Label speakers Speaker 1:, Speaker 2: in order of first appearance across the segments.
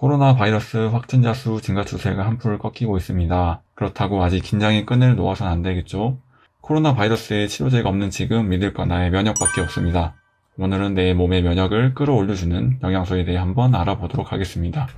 Speaker 1: 코로나 바이러스 확진자 수 증가 추세가 한풀 꺾이고 있습니다. 그렇다고 아직 긴장의 끈을 놓아선 안 되겠죠? 코로나 바이러스에 치료제가 없는 지금 믿을 건 나의 면역밖에 없습니다. 오늘은 내 몸의 면역을 끌어올려주는 영양소에 대해 한번 알아보도록 하겠습니다.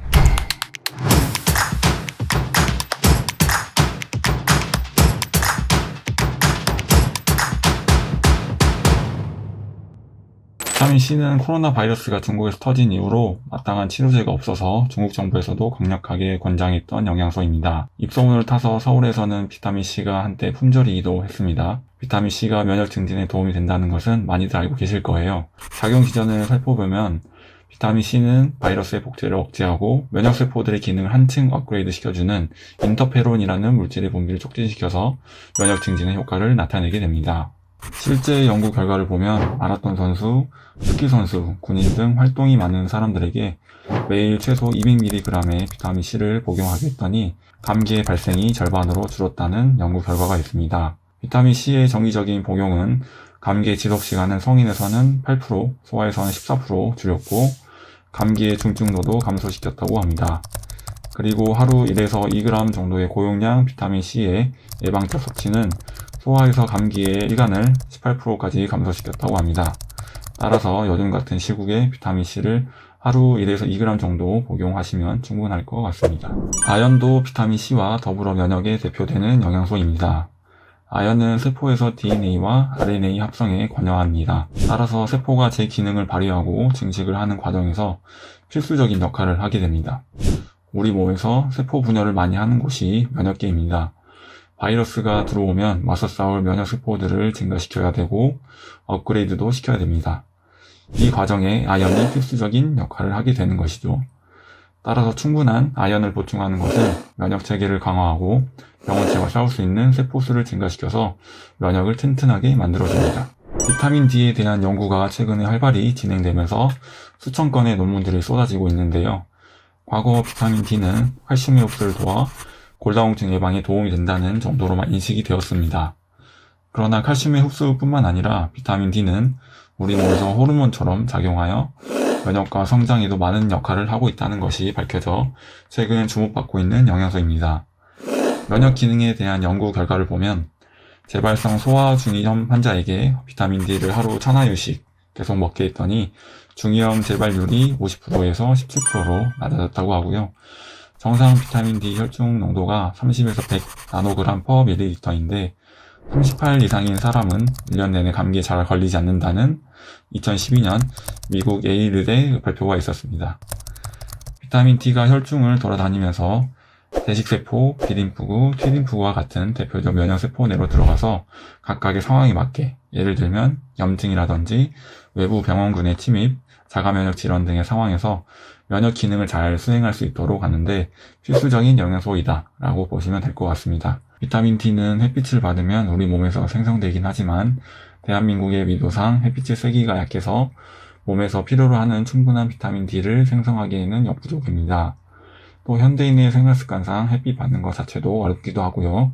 Speaker 1: 비타민 C는 코로나 바이러스가 중국에서 터진 이후로 마땅한 치료제가 없어서 중국 정부에서도 강력하게 권장했던 영양소입니다. 입소문을 타서 서울에서는 비타민 C가 한때 품절이기도 했습니다. 비타민 C가 면역 증진에 도움이 된다는 것은 많이들 알고 계실 거예요. 작용 기전을 살펴보면 비타민 C는 바이러스의 복제를 억제하고 면역세포들의 기능을 한층 업그레이드 시켜주는 인터페론이라는 물질의 분비를 촉진시켜서 면역 증진의 효과를 나타내게 됩니다. 실제 연구 결과를 보면 마라톤 선수, 스키 선수, 군인 등 활동이 많은 사람들에게 매일 최소 200mg의 비타민 C를 복용하게 했더니 감기의 발생이 절반으로 줄었다는 연구 결과가 있습니다. 비타민 C의 정기적인 복용은 감기의 지속 시간은 성인에서는 8%, 소아에서는 14% 줄였고 감기의 중증도도 감소시켰다고 합니다. 그리고 하루 1에서 2g 정도의 고용량 비타민 C의 예방적 섭취는 소아에서 감기의 시간을 18%까지 감소시켰다고 합니다. 따라서 요즘 같은 시국에 비타민C를 하루 1에서 2g 정도 복용하시면 충분할 것 같습니다. 아연도 비타민C와 더불어 면역에 대표되는 영양소입니다. 아연은 세포에서 DNA와 RNA 합성에 관여합니다. 따라서 세포가 제 기능을 발휘하고 증식을 하는 과정에서 필수적인 역할을 하게 됩니다. 우리 몸에서 세포 분열을 많이 하는 곳이 면역계입니다. 바이러스가 들어오면 맞서 싸울 면역 세포들을 증가시켜야 되고 업그레이드도 시켜야 됩니다. 이 과정에 아연이 필수적인 역할을 하게 되는 것이죠. 따라서 충분한 아연을 보충하는 것은 면역 체계를 강화하고 병원체와 싸울 수 있는 세포수를 증가시켜서 면역을 튼튼하게 만들어줍니다. 비타민 D에 대한 연구가 최근에 활발히 진행되면서 수천 건의 논문들이 쏟아지고 있는데요. 과거 비타민 D는 칼슘의 흡수를 도와 골다공증 예방에 도움이 된다는 정도로만 인식이 되었습니다. 그러나 칼슘의 흡수뿐만 아니라 비타민 D는 우리 몸에서 호르몬처럼 작용하여 면역과 성장에도 많은 역할을 하고 있다는 것이 밝혀져 최근 주목받고 있는 영양소입니다. 면역 기능에 대한 연구 결과를 보면 재발성 소아 중이염 환자에게 비타민 D를 하루 천하유씩 계속 먹게 했더니 중이염 재발률이 50%에서 17%로 낮아졌다고 하고요. 정상 비타민 D 혈중 농도가 30에서 100 나노그램 퍼 밀리리터인데 38 이상인 사람은 1년 내내 감기에 잘 걸리지 않는다는 2012년 미국 예일의대 발표가 있었습니다. 비타민 D가 혈중을 돌아다니면서 대식세포, 비림프구, T림프구와 같은 대표적 면역세포 내로 들어가서 각각의 상황에 맞게 예를 들면 염증이라든지 외부 병원군의 침입, 자가면역 질환 등의 상황에서 면역 기능을 잘 수행할 수 있도록 하는데 필수적인 영양소이다 라고 보시면 될 것 같습니다. 비타민 D는 햇빛을 받으면 우리 몸에서 생성되긴 하지만 대한민국의 미도상 햇빛의 세기가 약해서 몸에서 필요로 하는 충분한 비타민 D를 생성하기에는 역부족입니다. 또 현대인의 생활 습관상 햇빛 받는 것 자체도 어렵기도 하고요.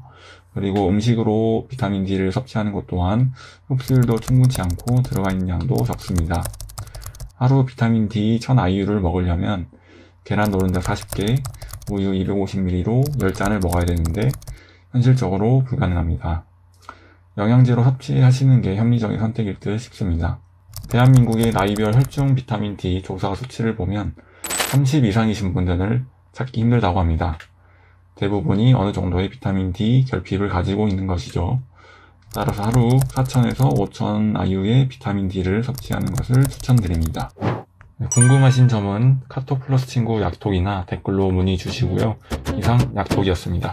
Speaker 1: 그리고 음식으로 비타민 D를 섭취하는 것 또한 흡수율도 충분치 않고 들어가 있는 양도 적습니다. 하루 비타민 D 1000IU를 먹으려면 계란 노른자 40개, 우유 250ml로 10잔을 먹어야 되는데 현실적으로 불가능합니다. 영양제로 섭취하시는 게 합리적인 선택일 듯 싶습니다. 대한민국의 나이별 혈중 비타민 D 조사 수치를 보면 30 이상이신 분들을 찾기 힘들다고 합니다. 대부분이 어느 정도의 비타민 D 결핍을 가지고 있는 것이죠. 따라서 하루 4,000에서 5,000 IU의 비타민 D를 섭취하는 것을 추천드립니다. 네, 궁금하신 점은 카톡 플러스 친구 약톡이나 댓글로 문의 주시고요. 이상 약톡이었습니다.